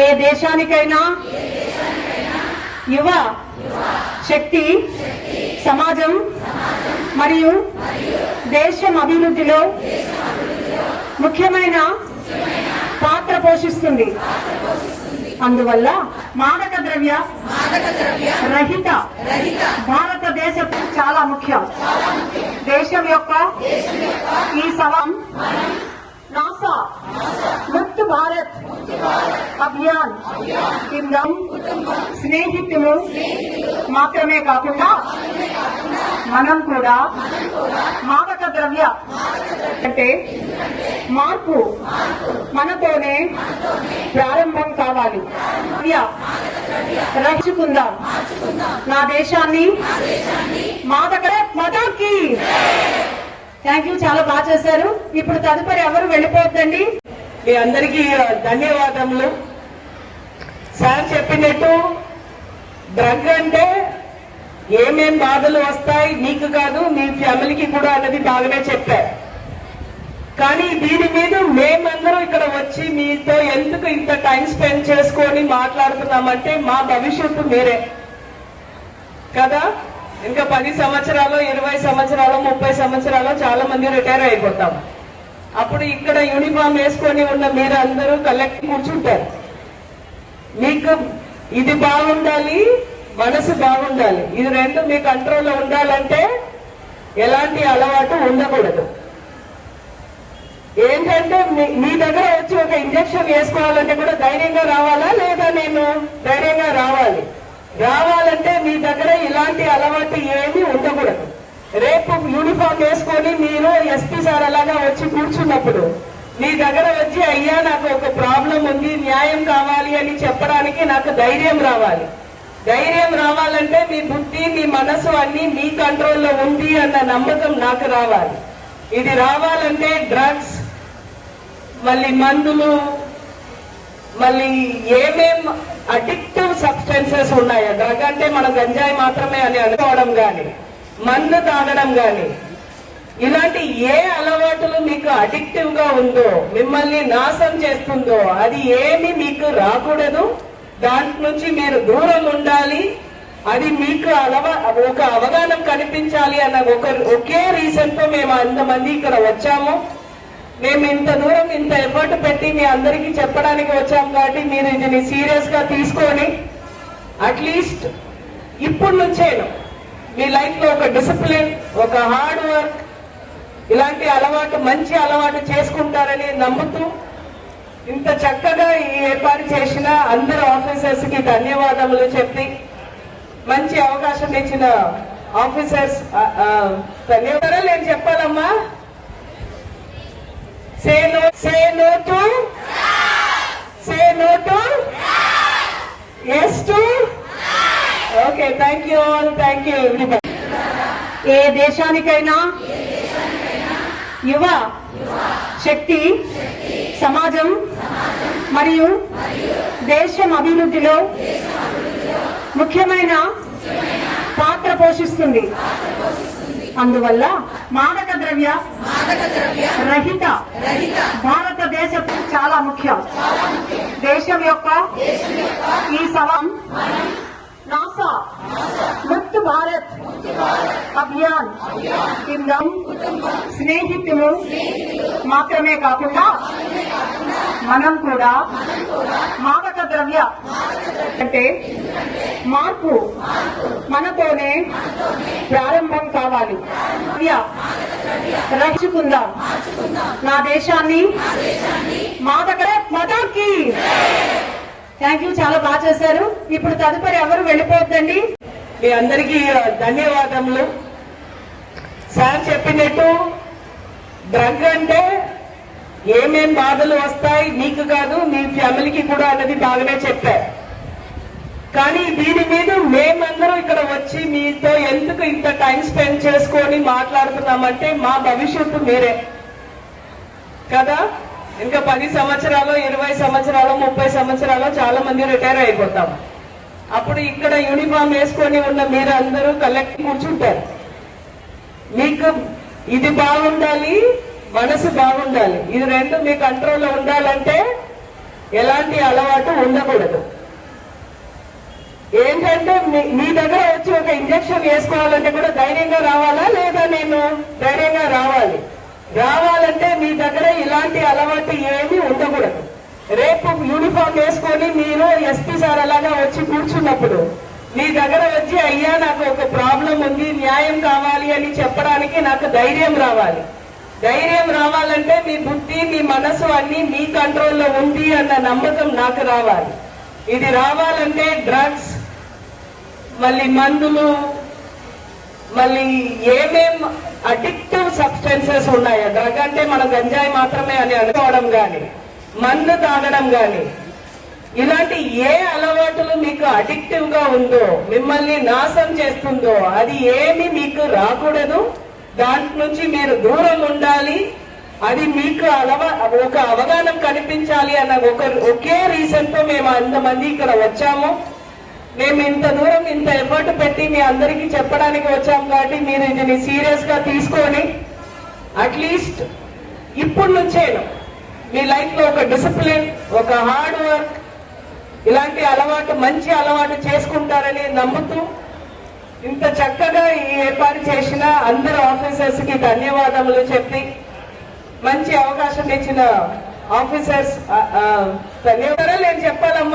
ఏ దేశానికైనా యువ శక్తి సమాజం మరియు దేశం అభివృద్ధిలో ముఖ్యమైన పాత్ర పోషిస్తుంది. అందువల్ల మాదక ద్రవ్య రహిత భారతదేశం చాలా ముఖ్యం. దేశం యొక్క ఈ సవం నాసా ముక్త్ భారత్ అభియాన్ కింద స్నేహితులు మాత్రమే కాకుండా మనం కూడా మాదక ద్రవ్య అంటే మార్పు మనతోనే ప్రారంభం కావాలి. ద్రవ్య నా దేశాన్ని మాదక మతాకి. థ్యాంక్ యూ చాలా బాగా చేశారు. ఇప్పుడు తదుపరి ఎవరు వెళ్ళిపోద్దండి? మీ అందరికీ ధన్యవాదములు. సార్ చెప్పినట్టు డ్రగ్ అంటే ఏమేం బాధలు వస్తాయి నీకు కాదు మీ ఫ్యామిలీకి కూడా అన్నది బాగానే చెప్పారు కానీ దీని మీద మేమందరం ఇక్కడ వచ్చి మీతో ఎందుకు ఇంత టైం స్పెండ్ చేసుకొని మాట్లాడుతున్నామంటే మా భవిష్యత్తు మీరే కదా? ఇంకా పది సంవత్సరాలు ఇరవై సంవత్సరాలు ముప్పై సంవత్సరాలు చాలా మంది రిటైర్ అయిపోతాం. అప్పుడు ఇక్కడ యూనిఫామ్ వేసుకొని ఉన్న మీరు అందరూ కలెక్ట్ కూర్చుంటారు. మీకు ఇది బాగుండాలి మనసు బాగుండాలి. ఇది రెండు మీ కంట్రోల్లో ఉండాలంటే ఎలాంటి అలవాటు ఉండకూడదు. ఏంటంటే మీ- మీ దగ్గర వచ్చి ఒక ఇంజక్షన్ వేసుకోవాలంటే కూడా ధైర్యంగా రావాలా లేదా నేను ధైర్యంగా రావాలి? రావాలంటే మీ దగ్గర ఇలాంటి అలవాటు ఏమీ ఉండకూడదు. రేపు యూనిఫామ్ వేసుకొని మీరు ఎస్పీ సార్ అలాగా వచ్చి కూర్చున్నప్పుడు మీ దగ్గర వచ్చి అయ్యా నాకు ఒక ప్రాబ్లం ఉంది న్యాయం కావాలి అని చెప్పడానికి నాకు ధైర్యం రావాలి. ధైర్యం రావాలంటే మీ బుద్ధి మీ మనసు అన్ని మీ కంట్రోల్లో ఉంది అన్న నమ్మకం నాకు రావాలి. ఇది రావాలంటే డ్రగ్స్ మళ్ళీ మందులు మళ్ళీ ఏమేం అడిక్టివ్ సబ్స్టెన్సెస్ ఉన్నాయో? డ్రగ్ అంటే మన గంజాయి మాత్రమే అని అనుకోవడం కానీ మందు తాగడం కానీ ఇలాంటి ఏ అలవాటులు మీకు అడిక్టివ్గా ఉందో మిమ్మల్ని నాశనం చేస్తుందో అది ఏమి మీకు రాకూడదు. దాంట్ నుంచి మీరు దూరం ఉండాలి. అది మీకు అలవా ఒక అవగాహన కనిపించాలి అన్న ఒక ఒకే రీజన్తో మేము అంతమంది ఇక్కడ వచ్చాము. మేము ఇంత దూరం ఇంత ఎఫర్ట్ పెట్టి మీ అందరికీ చెప్పడానికి వచ్చాం కాబట్టి మీరు ఇది సీరియస్గా తీసుకొని అట్లీస్ట్ ఇప్పుడు నుంచేను మీ లైఫ్లో ఒక డిసిప్లిన్ ఒక హార్డ్ వర్క్ ఇలాంటి అలవాటు మంచి అలవాటు చేసుకుంటారని నమ్ముతూ ఇంత చక్కగా ఈ ఏర్పాటు చేసిన అందరు ఆఫీసర్స్కి ధన్యవాదములు చెప్పి మంచి అవకాశం ఇచ్చిన ఆఫీసర్స్ ధన్యవాదాలు నేను చెప్పాలమ్మా. Say no say no to say no to yes to okay thank you all thank you ఏ దేశానికైనా యువ శక్తి సమాజం మరియు దేశం అభివృద్ధిలో ముఖ్యమైన పాత్ర పోషిస్తుంది. అందువల్ల మాదక ద్రవ్య రహిత భారతదేశం చాలా ముఖ్యం. దేశం యొక్క ఈ సవం నాసా ముక్త్ భారత్ అభియాన్. కింద స్నేహితులు మాత్రమే కాకుండా మనం కూడా మాదక ద్రవ్య అంటే మార్పు మనతోనే ప్రారంభం కావాలి. ద్రవ్య రక్షించుకుందాం నా దేశాన్ని మాదక మతాకి థ్యాంక్ యూ చాలా బాగా చేశారు. ఇప్పుడు తదుపరి ఎవరు వెళ్ళిపోద్దండి? మీ అందరికీ ధన్యవాదములు. సార్ చెప్పినట్టు డ్రగ్ అంటే ఏమేం బాధలు వస్తాయి నీకు కాదు మీ ఫ్యామిలీకి కూడా అన్నది బాగానే చెప్పారు కానీ దీని మీద మేమందరం ఇక్కడ వచ్చి మీతో ఎందుకు ఇంత టైం స్పెండ్ చేసుకొని మాట్లాడుతున్నామంటే మా భవిష్యత్తు మీరే కదా? ఇంకా పది సంవత్సరాలు ఇరవై సంవత్సరాలు ముప్పై సంవత్సరాలు చాలా మంది రిటైర్ అయిపోతాం. అప్పుడు ఇక్కడ యూనిఫామ్ వేసుకొని ఉన్న మీరు అందరూ కలెక్ట్ కూర్చుంటారు. మీకు ఇది బాగుండాలి మనసు బాగుండాలి. ఇది రెండు మీ కంట్రోల్లో ఉండాలంటే ఎలాంటి అలవాటు ఉండకూడదు. ఏంటంటే మీ- దగ్గర వచ్చి ఒక ఇంజెక్షన్ వేసుకోవాలంటే కూడా ధైర్యంగా రావాలా లేదా నేను ధైర్యంగా రావాలి? రావాలంటే మీ దగ్గర ఇలాంటి అలవాటు ఏమీ ఉండకూడదు. రేపు యూనిఫామ్ వేసుకొని మీరు ఎస్పీ సార్ అలాగా వచ్చి కూర్చున్నప్పుడు మీ దగ్గర వచ్చి అయ్యా నాకు ఒక ఉంది న్యాయం కావాలి అని చెప్పడానికి నాకు ధైర్యం రావాలి. ధైర్యం రావాలంటే మీ బుద్ధి మీ మనసు అన్ని మీ కంట్రోల్లో ఉంది అన్న నమ్మకం నాకు రావాలి. ఇది రావాలంటే డ్రగ్స్ మళ్ళీ మందులు మళ్ళీ ఏమేం అడిక్టివ్ సబ్స్టెన్సెస్ ఉన్నాయో? డ్రగ్ అంటే మన గంజాయి మాత్రమే అని అనుకోవడం కానీ మందు తాగడం కానీ ఇలాంటి ఏ అలవాటులు మీకు అడిక్టివ్గా ఉందో మిమ్మల్ని నాశం చేస్తుందో అది ఏమి మీకు రాకూడదు. దాంట్ నుంచి మీరు దూరం ఉండాలి. అది మీకు అలవా ఒక అవగాహన కనిపించాలి అన్న ఒక ఒకే రీజన్తో మేము అంతమంది ఇక్కడ వచ్చాము. మేము ఇంత దూరం ఇంత ఎఫర్ట్ పెట్టి మీ అందరికీ చెప్పడానికి వచ్చాం కాబట్టి మీరు దీన్ని సీరియస్గా తీసుకొని అట్లీస్ట్ ఇప్పుడు నుంచే మీ లైఫ్లో ఒక డిసిప్లిన్ ఒక హార్డ్ వర్క్ ఇలాంటి అలవాటు మంచి అలవాటు చేసుకుంటారని నమ్ముతూ ఇంత చక్కగా ఈ ఏర్పాటు చేసిన అందరు ఆఫీసర్స్కి ధన్యవాదములు చెప్పి మంచి అవకాశం ఇచ్చిన ఆఫీసర్స్ ధన్యవాదాలు. నేను చెప్పాలమ్మా.